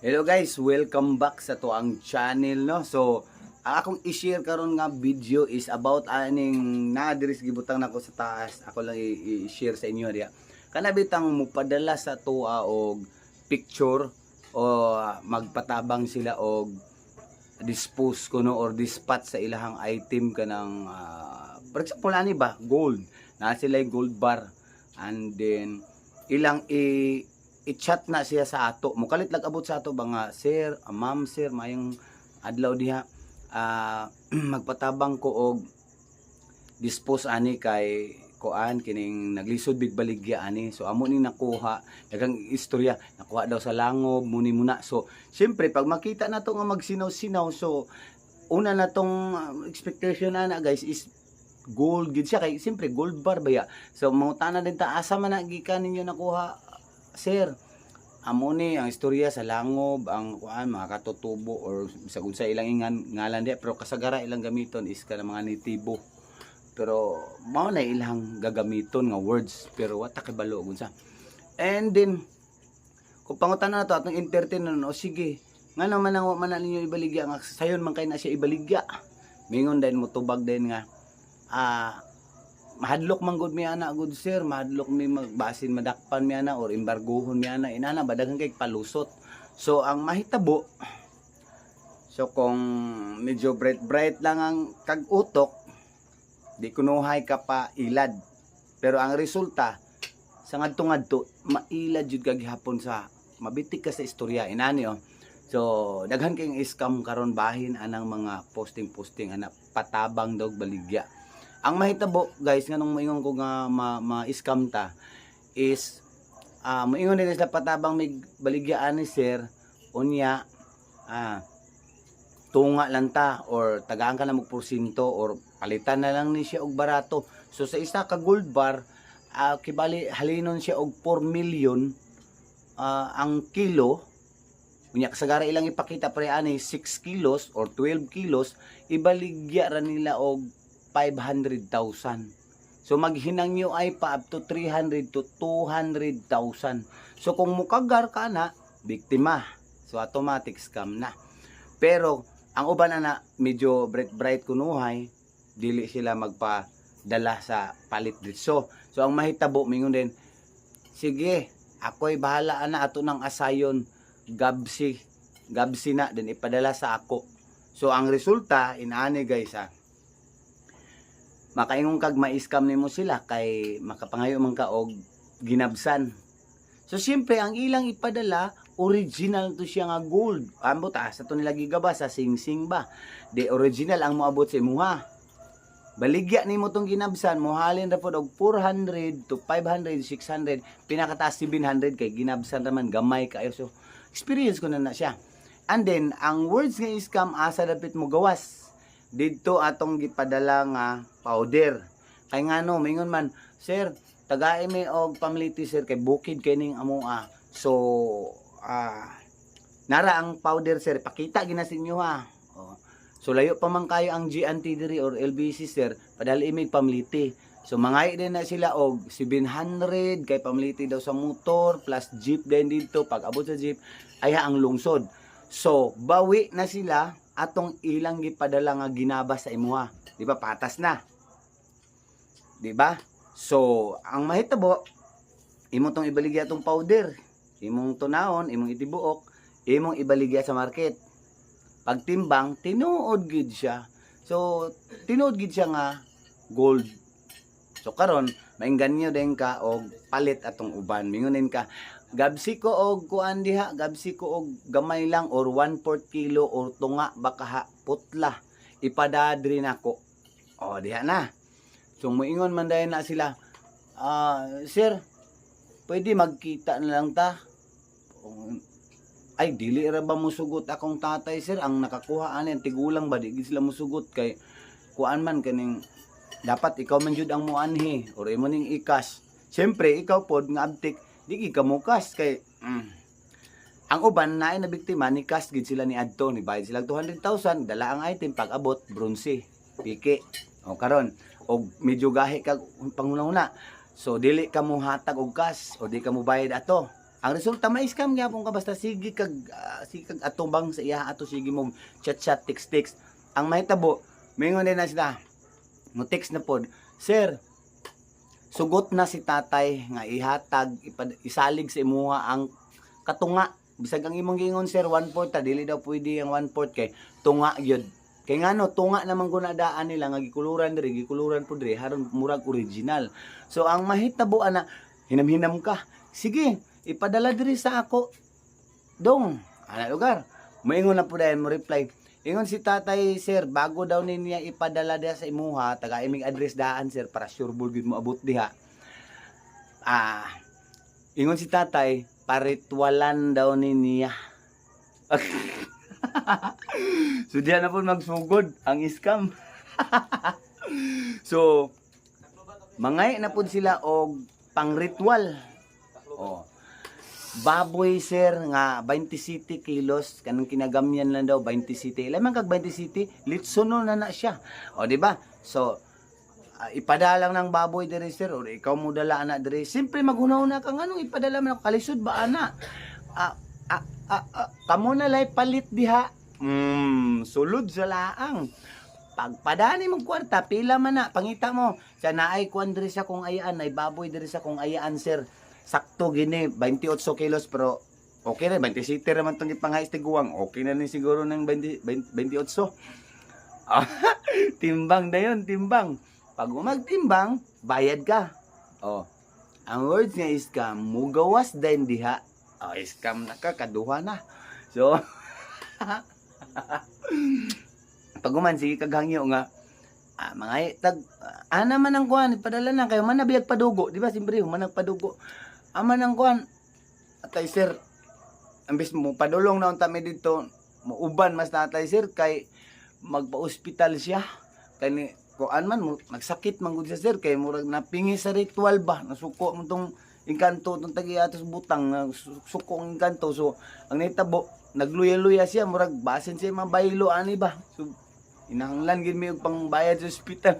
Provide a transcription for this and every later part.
Hello guys, welcome back sa to ang channel no. So, ang akong i-share karon nga video is about aning na diri sa gibutang nako sa taas. Ako lang i-share sa inyo diya. Kana bitang mupadala sa tuwa og picture o magpatabang sila og dispose kuno or dispatch sa ilahang item kanang ah, for example ani ba gold na sila gold bar and then ilang i i-chat na siya sa ato. Mukalit lag abot sa ato ba nga sir ah, ma'am sir mayong adlaw diha. Ah, magpatabang ko og dispose ani kay kuan kining naglisod big baligya ani. So amo ni nakuha daghang istorya nakuha daw sa langob muni muna so syempre pag makita na to nga magsinaw-sinaw so una na tong uh, expectation na na guys is gold gid siya. Kay syempre gold bar ba ya? So mangutana din ta asa man na gikan ninyo nakuha sir amo ni ang istorya sa langob ang kuan mga katutubo or sa sa ilang ingan ngalan di pero kasagara ilang gamiton is ka mga nitibo pero mao na ilang gagamiton nga words pero wata kay balo gunsa and then kung pangutan na to atong entertain na o sige nga naman ang man ninyo ibaligya nga sayon man kay na siya ibaligya. Mingon din mo tubag din nga ah mahadlok man gud mi ana good sir. Mahadlok mi magbasin madakpan mi ana or embargohon mi ana. Inana badagan kay palusot. So ang mahitabo so kung medyo bright bright lang ang kag-utok di kunuhay ka pa ilad. Pero ang resulta sa ngadto ngadto mailad jud kag gihapon sa mabitik ka sa istorya. Inani oh. So daghan kayong scam karon bahin anang mga posting posting ana patabang daw baligya ang mahitabo guys nganong moingon ko nga ma, ma-scam ta is ah moingon nila sa patabang may baligya ani sir unya ah tunga lang ta or tagaan ka na mag porsinto or palitan na lang ni siya og barato. So sa isa ka gold bar ah, kibali halinon siya og 4 million ah, ang kilo. Unya kasagara ilang ipakita pre ani 6 kilos or 12 kilos ibaligya ra nila og 500,000 so maghinang nyo ay pa up to 300 to 200,000 so kung mukagar ka na biktima. So automatic scam na. Pero ang uban na medyo bright bright kunuhay dili sila magpadala sa palit dito. So ang mahitabo mingon din sige ako'y bahala ana ato ng asayon. Gabsi gabsi na din ipadala sa ako. So ang resulta inaani guys ha makaingon kag ma-scam nimo sila kay makapangayo man ka og ginabsan. So siyempre ang ilang ipadala original to siya nga gold. Ambot ah sa to nila gigaba sa sing-sing ba? Di original ang moabot sa imuha. Baligya nimo tong ginabsan mohalin ra pod og 400 to 500 600 pinakataas 700 kay ginabsan raman gamay kayo so experience ko na na siya. And then ang words nga scam asa dapit mo gawas didto atong gipadala nga powder. Kay ngano mingon man sir tagaay mi og pamiliti sir kay bukid kay ning amo ah. So ah nara ang powder sir. Pakita gina sa inyo ha oh. so layo pa man kayo ang GNT diri or LBC sir padal imig pamiliti so mangay din na sila og 700 kay pamiliti daw sa motor plus jeep din dito pag abot sa jeep ay ang lungsod. So bawi na sila atong ilang gipadala nga ginaba sa imuha di ba? Patas na. Di ba? So ang mahitabo imo tong ibaligya tong powder. Imong tunahon imong itibuok imong ibaligya sa market. Pagtimbang tinuod gid siya. So tinuod gid siya nga gold so karon maingganyo din ka og palit atong uban. Mingonin ka gabsi ko og kuan diha? Gabsi ko og gamay lang or 1/4 kilo or tunga baka ha, putla. Ipadadri nako. O diha na. So moingon man na sila ah sir pwede magkita na lang ta? Ay dili ra ba musugot akong tatay sir? Ang nakakuha ani tigulang ba di sila musugot kay kuan man kaning dapat ikaw man jud ang muanhi. Or imo ning ikas. Syempre ikaw pod nga abtik di ka mukas kay mm, ang uban na na biktima ni kas gid sila ni adto ni bayad sila 200,000 dala ang item pag abot bronze piki o karon. Og medyo gahi kag panghuna-huna. So dili ka mo hatag og kas o di ka mo bayad ato. Ang resulta may scam gyapon ka basta sige kag ah, sige kag atubang sa iya ato sige mo chat chat text text ang mahitabo mingon din na sila mo text na pod. Sir sugot na si tatay nga ihatag ipad, isalig sa imuha ang katunga. Bisag ang imong giingon sir 1/4 ta dili daw pwede ang 1/4 kay tunga gyud. Kay ngano tunga naman gunadaan nila nga gikuluran diri gikuluran pud diri haron murag original. So ang mahitabo ana hinamhinam ka. Sige ipadala diri sa ako. Dong ana lugar. Moingon na pud mo reply ingon si tatay sir bago daw niya ipadala diha sa imuha taga iming address daan sir para sure gid mo abot diha. Ah ingon si tatay paritwalan daw ni niya. So diyan na po magsugod ang scam. So mangay na po sila og pangritual oh baboy sir nga 20 city kilos kanang kinagamyan lang daw 20 city. Ilan man kag 20 city litsono na na siya. O di ba? So ah, ipadala ng baboy diri sir or ikaw mo dala ana diri. Simple maghunaw na kang anong ipadala man kalisod ba ana? Ah, ah, ah, ah, kamo na lay palit diha. Mm, sulod sa laang. Pagpadani mong kwarta pila man na pangita mo. Sa naay kwan diri sa kung ayaan ay baboy diri sa kung ayaan sir sakto gini 28 kilos pero okay na 20 seater naman tong ipangais tiguang okay na ni siguro ng 20, 20 28 Ah, timbang na yun timbang. Pag magtimbang bayad ka. Oh ang words nga is ka mugawas din diha. Oh scam na ka kaduha na. So pag uman sige kaghangyo nga. Ah, mga tag ah, ana man ang kuan ipadala na kayo man nabiyag padugo. Di ba simbre man nagpadugo ama nang kuan atay sir ambis mo padulong na unta mi dito muuban mas natay sir kay magpa-ospital siya. Kay ni kuan man mo nagsakit man gud siya sir kay murag napingi sa ritual ba? Nasuko mo tong inkanto tong tagi atos butang na su- suko ang inkanto. So ang nitabo nagluya-luya siya murag basin siya mabaylo ani ba? So inahanglan gid mi og pangbayad sa ospital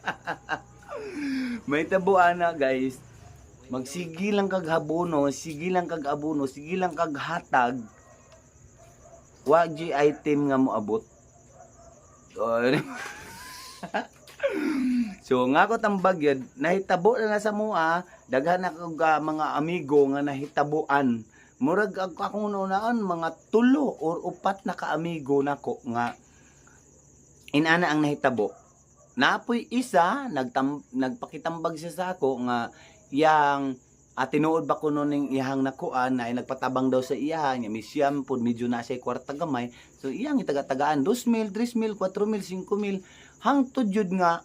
may tabo ana guys magsigi lang kag habono sige lang kag abono sige lang kag hatag. Wa gi item nga mo abot so nga ko tambag yun nahitabo na, sa mua daghan na kog ah, mga amigo nga nahitabuan. Murag ang akong unaan mga tulo or upat na ka amigo nako nga inana ang nahitabo. Napoy isa nagtam nagpakitambag siya sa ako nga yang at tinuod ba ko nun ng iyang nakuan na nagpatabang daw sa iya nya misyam pud medyo na siya kwarta gamay. So iyang itaga-tagaan 2 mil 3 mil 4 mil 5 mil. Hangtod jud nga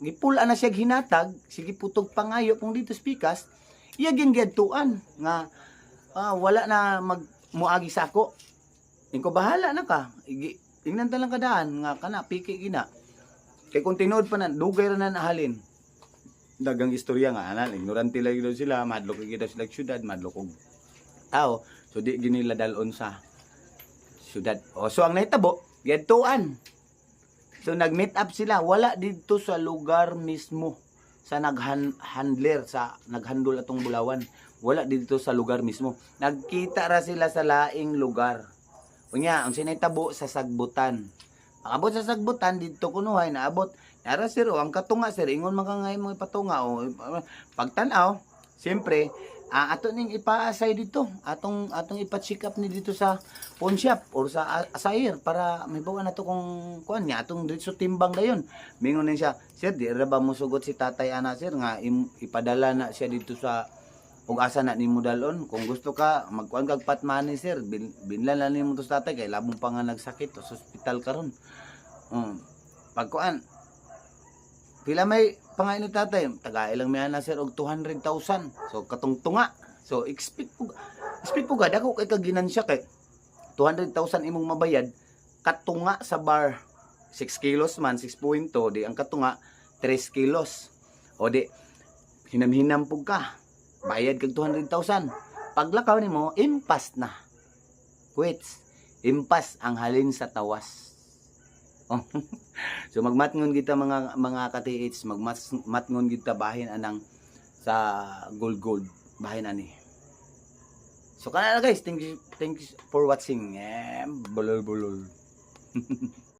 gipula na siya hinatag sige putog pangayo kung dito spikas iya gyud giadtuan nga ah, wala na mag muagi sa ako Ingko bahala na ka. Ingnan talang kadaan nga kana piki gina. Kay kung tinuod pa na dugay na nahalin dagang istorya nga anan ignorante lang daw sila madlok daw sila syudad madlok og tao. So di ginila dalon sa syudad. O so ang nahitabo giadtuan so nag-meet up sila. Wala dito sa lugar mismo sa naghandler sa naghandol atong bulawan. Wala dito sa lugar mismo. Nagkita ra sila sa laing lugar. Unya ang sinitabo sa sagbutan Abot sa sagbutan dito kunuhay naabot Nara sir, o, ang katunga sir, ingon man ka mo ipatunga o pagtanaw, siyempre, ah, ato ning ipaasay dito, atong atong ipa-check up ni dito sa pawn shop or sa asayer para may bawa na to kung kuan niya atong dito timbang dayon. Mingon din siya, sir, di ra ba mo sugot si tatay ana sir nga ipadala na siya dito sa ug asa na nimo dalon kung gusto ka magkuan kag patmani sir bin, binlan na nimo to sa tatay kay labong pa nga nagsakit sa ospital karon. Um, pagkuan pila may pangain ni tatay? Taga ilang may ana sir og 200,000 so katong tunga so expect po expect po gada ko kay kaginansya kay 200,000 imong mabayad katunga sa bar. 6 kilos man 6.2 di ang katunga 3 kilos. O di hinam-hinam pug ka bayad kag 200,000 paglakaw nimo impas na quits impas ang halin sa tawas Oh. so magmatngon kita mga mga ka-TH, magmatngon kita bahin anang sa gold gold bahin ani. So kana na guys, thank you thank you for watching. Eh, bulol bulol.